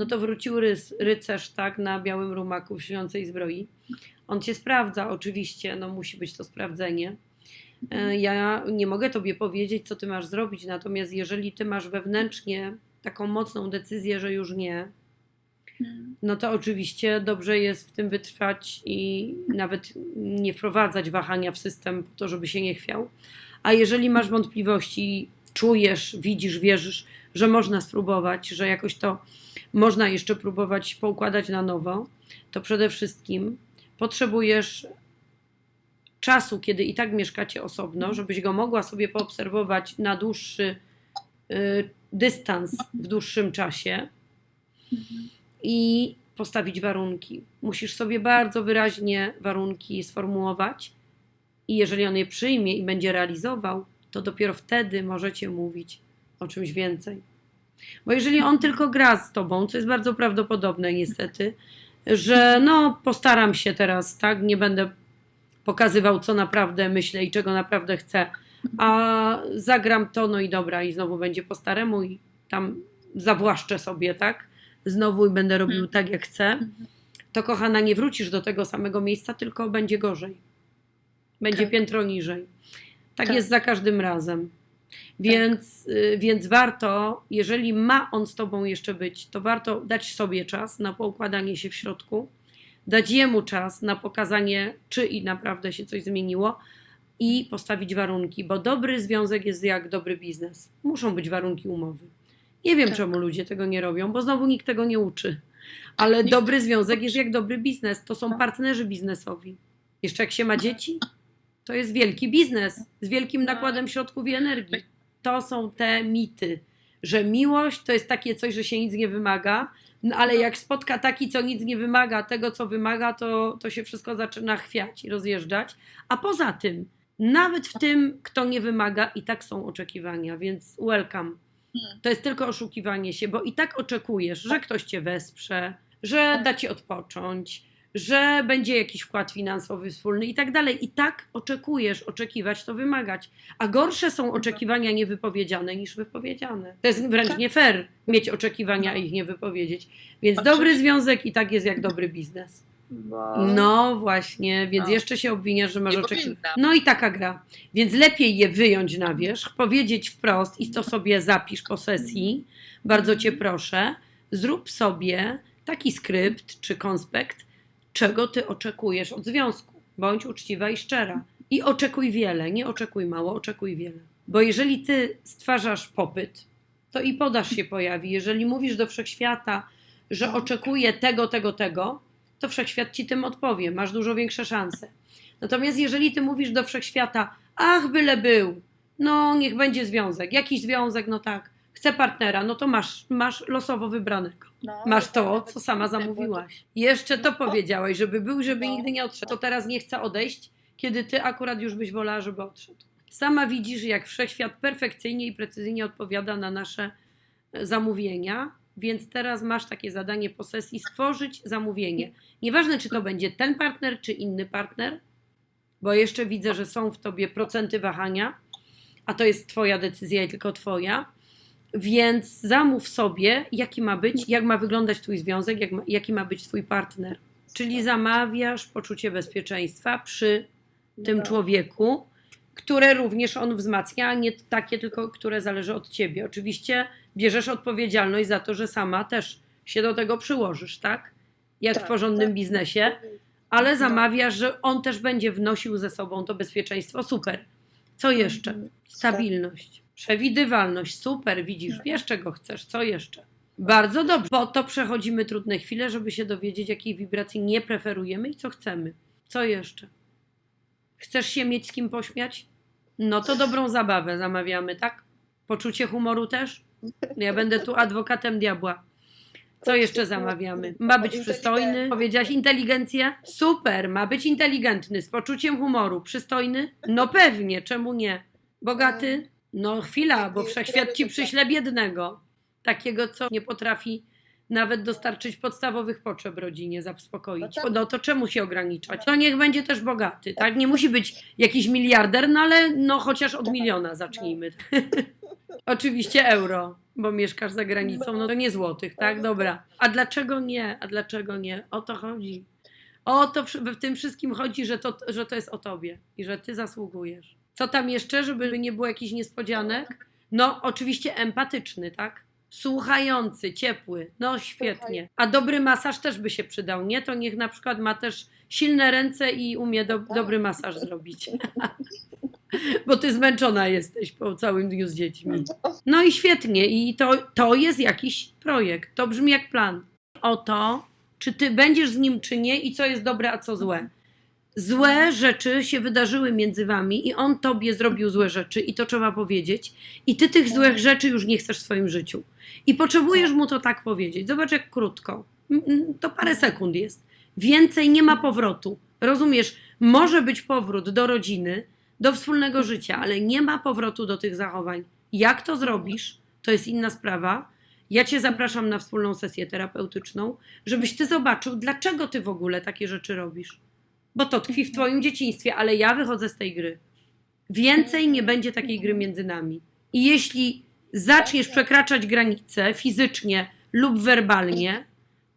no to wrócił rys, rycerz, tak, na białym rumaku w śniącej zbroi. On cię sprawdza, oczywiście, no musi być to sprawdzenie. E, Ja nie mogę tobie powiedzieć, co ty masz zrobić, natomiast jeżeli ty masz wewnętrznie taką mocną decyzję, że już nie, Mhm. no to oczywiście dobrze jest w tym wytrwać i nawet nie wprowadzać wahania w system po to, żeby się nie chwiał. A jeżeli masz wątpliwości, czujesz, widzisz, wierzysz, że można spróbować, że jakoś to można jeszcze próbować poukładać na nowo, to przede wszystkim potrzebujesz czasu, kiedy i tak mieszkacie osobno, żebyś go mogła sobie poobserwować na dłuższy y, dystans w dłuższym czasie Mhm. i postawić warunki. Musisz sobie bardzo wyraźnie warunki sformułować i jeżeli on je przyjmie i będzie realizował, to dopiero wtedy możecie mówić o czymś więcej. Bo jeżeli on tylko gra z tobą, co jest bardzo prawdopodobne niestety, że no postaram się teraz, tak, nie będę pokazywał co naprawdę myślę i czego naprawdę chcę, a zagram to, no i dobra, i znowu będzie po staremu i tam zawłaszczę sobie, tak? Znowu i będę robił Mhm. tak, jak chcę, to kochana, nie wrócisz do tego samego miejsca, tylko będzie gorzej. Będzie Tak. piętro niżej. Tak, Tak. jest za każdym razem. Więc, y, więc warto, jeżeli ma on z tobą jeszcze być, to warto dać sobie czas na poukładanie się w środku, dać jemu czas na pokazanie, czy i naprawdę się coś zmieniło i postawić warunki, bo dobry związek jest jak dobry biznes. Muszą być warunki umowy. Nie wiem, Tak. czemu ludzie tego nie robią, bo znowu nikt tego nie uczy. Ale Nikt- dobry związek jest jak dobry biznes. To są No. partnerzy biznesowi. Jeszcze jak się ma dzieci, to jest wielki biznes z wielkim No. nakładem środków i energii. To są te mity, że miłość to jest takie coś, że się nic nie wymaga, no ale jak spotka taki, co nic nie wymaga, tego, co wymaga, to, to się wszystko zaczyna chwiać i rozjeżdżać. A poza tym, nawet w tym, kto nie wymaga, i tak są oczekiwania, więc welcome. Mhm. To jest tylko oszukiwanie się, bo i tak oczekujesz, że ktoś cię wesprze, że da ci odpocząć, że będzie jakiś wkład finansowy wspólny i tak dalej. I tak oczekujesz, oczekiwać to wymagać. A gorsze są oczekiwania niewypowiedziane niż wypowiedziane. To jest wręcz nie fair mieć oczekiwania i ich nie wypowiedzieć. Więc dobry związek i tak jest jak dobry biznes. No właśnie, więc No. jeszcze się obwiniasz, że masz oczekiwania. No i taka gra. Więc lepiej je wyjąć na wierzch, powiedzieć wprost i to sobie zapisz po sesji. Bardzo cię proszę, zrób sobie taki skrypt czy konspekt, czego ty oczekujesz od związku. Bądź uczciwa i szczera. I oczekuj wiele, nie oczekuj mało, oczekuj wiele. Bo jeżeli ty stwarzasz popyt, to i podaż się pojawi. Jeżeli mówisz do wszechświata, że oczekuję tego, tego, tego, to wszechświat ci tym odpowie. Masz dużo większe szanse. Natomiast jeżeli ty mówisz do wszechświata, ach, byle był, no niech będzie związek, jakiś związek, no tak, chcę partnera, no to masz, masz losowo wybranego. No, Masz to, nawet co sama nie było- zamówiłaś. Jeszcze to powiedziałaś, żeby był, żeby No. nigdy nie odszedł. To teraz nie chce odejść, kiedy ty akurat już byś wolała, żeby odszedł. Sama widzisz, jak wszechświat perfekcyjnie i precyzyjnie odpowiada na nasze e, zamówienia, więc teraz masz takie zadanie po sesji stworzyć zamówienie. Nieważne, czy to będzie ten partner, czy inny partner, bo jeszcze widzę, że są w tobie procenty wahania, a to jest twoja decyzja i tylko twoja. Więc zamów sobie, jaki ma być, jak ma wyglądać twój związek, jak ma, jaki ma być twój partner. Czyli zamawiasz poczucie bezpieczeństwa przy tym No. człowieku, które również on wzmacnia, a nie takie tylko, które zależy od ciebie. Oczywiście bierzesz odpowiedzialność za to, że sama też się do tego przyłożysz, tak? Jak w Tak, porządnym tak. biznesie, ale No. zamawiasz, że on też będzie wnosił ze sobą to bezpieczeństwo. Super. Co jeszcze? Mhm. Stabilność, przewidywalność. Super, widzisz, No. wiesz czego chcesz. Co jeszcze? Bardzo dobrze. Po to przechodzimy trudne chwile, żeby się dowiedzieć, jakiej wibracji nie preferujemy i co chcemy. Co jeszcze? Chcesz się mieć z kim pośmiać? No to dobrą zabawę zamawiamy, tak? Poczucie humoru też? Ja będę tu adwokatem diabła. Co jeszcze zamawiamy? Ma być przystojny? Powiedziałaś inteligencję? Super, ma być inteligentny, z poczuciem humoru. Przystojny? No pewnie, czemu nie? Bogaty? No chwila, bo wszechświat ci przyśle biednego. Takiego, co nie potrafi nawet dostarczyć podstawowych potrzeb rodzinie, zaspokoić. No tak. No to czemu się ograniczać? No niech będzie też bogaty, tak? Nie musi być jakiś miliarder, no ale no chociaż od miliona zacznijmy. Oczywiście euro, bo mieszkasz za granicą, no to nie złotych, tak? Dobra. A dlaczego nie? A dlaczego nie? O to chodzi. O to w tym wszystkim chodzi, że to, że to jest o tobie i że ty zasługujesz. Co tam jeszcze, żeby nie było jakichś niespodzianek? No, oczywiście empatyczny, tak? Słuchający, ciepły, no świetnie. A dobry masaż też by się przydał, nie? To niech na przykład ma też silne ręce i umie do, dobry masaż zrobić. Bo ty zmęczona jesteś po całym dniu z dziećmi. No i świetnie, i to, to jest jakiś projekt. To brzmi jak plan. O to, czy ty będziesz z nim, czy nie, i co jest dobre, a co złe. Złe rzeczy się wydarzyły między wami, i on tobie zrobił złe rzeczy, i to trzeba powiedzieć. I ty tych złych rzeczy już nie chcesz w swoim życiu. I potrzebujesz mu to tak powiedzieć. Zobacz, jak krótko. To parę sekund jest. Więcej nie ma powrotu. Rozumiesz? Może być powrót do rodziny, do wspólnego życia, ale nie ma powrotu do tych zachowań. Jak to zrobisz, to jest inna sprawa. Ja Cię zapraszam na wspólną sesję terapeutyczną, żebyś Ty zobaczył, dlaczego Ty w ogóle takie rzeczy robisz. Bo to tkwi w Twoim dzieciństwie, ale ja wychodzę z tej gry. Więcej nie będzie takiej gry między nami. I jeśli zaczniesz przekraczać granice fizycznie lub werbalnie,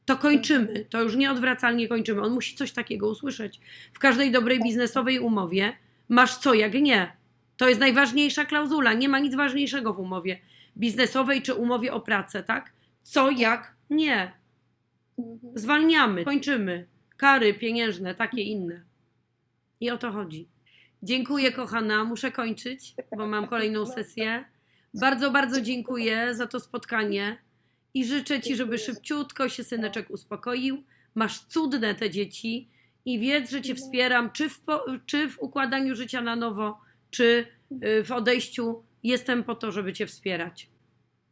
to kończymy. To już nieodwracalnie kończymy. On musi coś takiego usłyszeć. W każdej dobrej biznesowej umowie masz co jak nie. To jest najważniejsza klauzula. Nie ma nic ważniejszego w umowie biznesowej czy umowie o pracę, tak? Co jak nie. Mhm. Zwalniamy, kończymy. Kary pieniężne, takie inne. I o to chodzi. Dziękuję, kochana. Muszę kończyć, bo mam kolejną sesję. Bardzo, bardzo dziękuję za to spotkanie i życzę Ci, żeby szybciutko się syneczek uspokoił. Masz cudne te dzieci i wiedz, że Cię wspieram, czy w, po, czy w układaniu życia na nowo, czy y, w odejściu. Jestem po to, żeby Cię wspierać.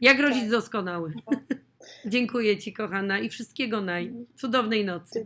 Jak rodzic doskonały. Dziękuję Ci, kochana, i wszystkiego naj. Cudownej nocy.